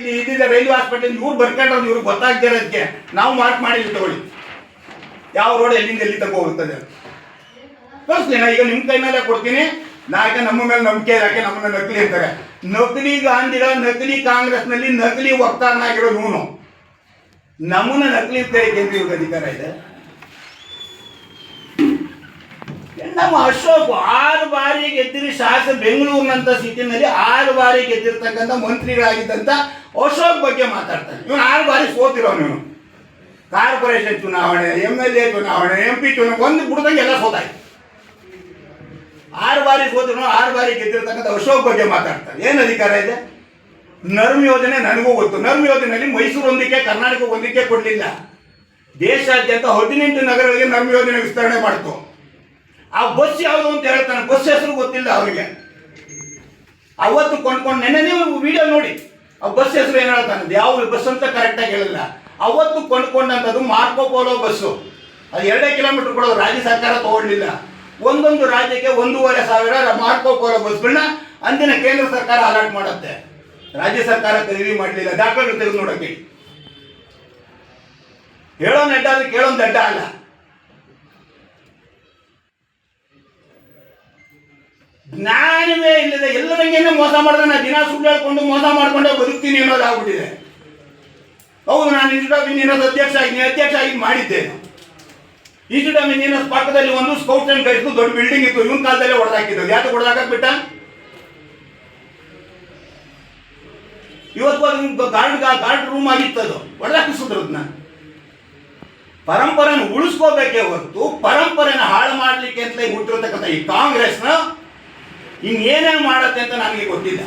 ಇಲ್ಲಿ ಇದ್ದಿದ್ದ railway hospital ಇವ್ರು ಬರ್ಕೊಂಡ್ರೆ ಇವ್ರಿಗೆ ಗೊತ್ತಾಗ್ತಿರೋದಕ್ಕೆ ನಾವು ಮಾರ್ಕ್ ಮಾಡಿ ತಗೊಳ್ಳಿ. ಯಾವ ರೋಡ್ ಎಲ್ಲಿಂದ ಎಲ್ಲಿ ತಗೋ ಹೋಗುತ್ತದೆ ಕಳಿಸ್ತೀನಿ ಈಗ ನಿಮ್ಮ ಕೈನಲ್ಲೇ ಕೊಡ್ತೀನಿ. ನಾಕೆ ನಮ್ಮ ಮೇಲೆ ನಂಬಿಕೆ ಯಾಕೆ ನಮ್ಮನ್ನ ನಕಲಿ ಅಂತಾರೆ. ನಕಲಿ ಗಾಂಧಿಗಳ ನಕಲಿ ಕಾಂಗ್ರೆಸ್ನಲ್ಲಿ ನಕಲಿ ವಕ್ತಾರನಾಗಿರೋ ಇವನು. ನಮ್ಮನ್ನ ನಕಲಿ ಕೇಂದ್ರ ಇವ್ರಿಗೆ ಅಧಿಕಾರ ಇದೆ. ನಮ್ಮ ಅಶೋಕ್ ಆರು ಬಾರಿ ಗೆದ್ದಿರಿ ಶಾಸಕ ಬೆಂಗಳೂರಿನಂತ ಸಿಟಿನಲ್ಲಿ ಆರು ಬಾರಿ ಗೆದ್ದಿರ್ತಕ್ಕಂಥ ಮಂತ್ರಿಗಳಾಗಿದ್ದಂಥ ಅಶೋಕ್ ಬಗ್ಗೆ ಮಾತಾಡ್ತಾನೆ. ಇವನು ಆರು ಬಾರಿ ಸೋತಿರೋನು ಇವನು. ಕಾರ್ಪೊರೇಷನ್ ಚುನಾವಣೆ ಎಂ ಎಲ್ ಎ ಚುನಾವಣೆ ಎಂ ಪಿ ಚುನಾವಣೆ, ಒಂದು ಬಿಡ್ದಂಗೆ ಎಲ್ಲ ಸೋತಾಯ್ತು. ಆರು ಬಾರಿ ಸೋತಿರೋ ಆರು ಬಾರಿ ಗೆದ್ದಿರ್ತಕ್ಕಂಥ ಅಶೋಕ್ ಬಗ್ಗೆ ಮಾತಾಡ್ತಾನೆ. ಏನು ಅಧಿಕಾರ ಇದೆ? ನರ್ಮ್ ಯೋಜನೆ ನನಗೂ ಗೊತ್ತು. ನರ್ಮ್ ಯೋಜನೆಯಲ್ಲಿ ಮೈಸೂರು ಒಂದಕ್ಕೆ ಕರ್ನಾಟಕ ಒಂದಕ್ಕೆ ಕೊಡಲಿಲ್ಲ. ದೇಶಾದ್ಯಂತ ಹದಿನೆಂಟು ನಗರಗಳಿಗೆ ನರ್ಮ್ ಯೋಜನೆ ವಿಸ್ತರಣೆ ಮಾಡ್ತು. ಆ ಬಸ್ ಯಾವುದು ಅಂತ ಹೇಳ್ತಾನೆ ಬಸ್ ಹೆಸರು ಗೊತ್ತಿಲ್ಲ ಅವರಿಗೆ. ಅವತ್ತು ಕೊಂಡ್ಕೊಂಡು ನೆನ್ನೆ ನೀವು ವಿಡಿಯೋ ನೋಡಿ. ಆ ಬಸ್ ಹೆಸರು ಏನು ಹೇಳ್ತಾನೆ ಯಾವ ಬಸ್ ಅಂತ ಕರೆಕ್ಟಾಗಿ ಹೇಳಿಲ್ಲ. ಅವತ್ತು ಕೊಂಡ್ಕೊಂಡಂಥದ್ದು ಮಾರ್ಕೋ ಪೋಲೋ ಬಸ್ಸು. ಅದು ಎರಡೇ ಕಿಲೋಮೀಟರ್ ಕೊಡೋದು. ರಾಜ್ಯ ಸರ್ಕಾರ ತಗೊಳ್ಳಿಲ್ಲ ಒಂದೊಂದು ರಾಜ್ಯಕ್ಕೆ ಒಂದೂವರೆ ಸಾವಿರ ಮಾರ್ಕೋ ಪೋಲೋ ಬಸ್ಗಳನ್ನ ಅಂದಿನ ಕೇಂದ್ರ ಸರ್ಕಾರ ಅಲಾಟ್ ಮಾಡುತ್ತೆ. ರಾಜ್ಯ ಸರ್ಕಾರ ಖರೀದಿ ಮಾಡಲಿಲ್ಲ. ದಾಖಲೆಗಳು ತೆಗೆದು ನೋಡಕ್ಕೆ. ಹೇಳೋ ನೆಡ್ಡ ಅದು ಕೇಳೋ ದಡ್ಡ ಅಲ್ಲ. ಜ್ಞಾನವೇ ಇಲ್ಲದೆ ಎಲ್ಲರಿಗೇನೆ ಮೋಸ ಮಾಡಿದ್ರೆ ನಾನು ದಿನ ಸುಳ್ಳು ಹೇಳ್ಕೊಂಡು ಮೋಸ ಮಾಡ್ಕೊಂಡೇ ಬದುಕ್ತೀನಿ ಅನ್ನೋದಾಗ್ಬಿಟ್ಟಿದೆ ಹೌದು, ನಾನು ಇನ್ಸ್ಟಿಟ್ಯೂಟ್ ಆಫ್ ಇಂಜಿನಿಯರ್ಸ್ ಅಧ್ಯಕ್ಷ ಆಗಿ ಅಧ್ಯಕ್ಷ ಆಗಿ ಮಾಡಿದ್ದೆ. ಇನ್ಸ್ಟಿಟ್ಯೂಟ್ ಆಫ್ ಪಕ್ಕದಲ್ಲಿ ಒಂದು ಸ್ಕೌಟ್ ಅಂಡ್ ಗೈಡ್ಸ್ ದೊಡ್ಡ ಬಿಲ್ಡಿಂಗ್ ಇತ್ತು. ಇವನ್ ಕಾಲದಲ್ಲೇ ಹೊಡೆದಾಕಿದ್ದು ಯಾಕೆ ಹೊಡೆದಾಕಬಿಟ್ಟ ಇವತ್ತು ಅದು ಗಾರ್ಡ್ ಗಾರ್ಡ್ ರೂಮ್ ಆಗಿತ್ತು ಅದು. ಹೊಡೆದಾಕಿಸಿದ್ರು ಅದನ್ನ. ಪರಂಪರೆನ ಉಳಿಸ್ಕೋಬೇಕೇ ಹೊರತು, ಪರಂಪರೆನ ಹಾಳು ಮಾಡ್ಲಿಕ್ಕೆ ಅಂತ ಹುಟ್ಟಿರತಕ್ಕಂಥ ಈ ಕಾಂಗ್ರೆಸ್ನ ಇನ್ನೇನೇನು ಮಾಡತ್ತೆ ಅಂತ ನನಗೆ ಗೊತ್ತಿಲ್ಲ.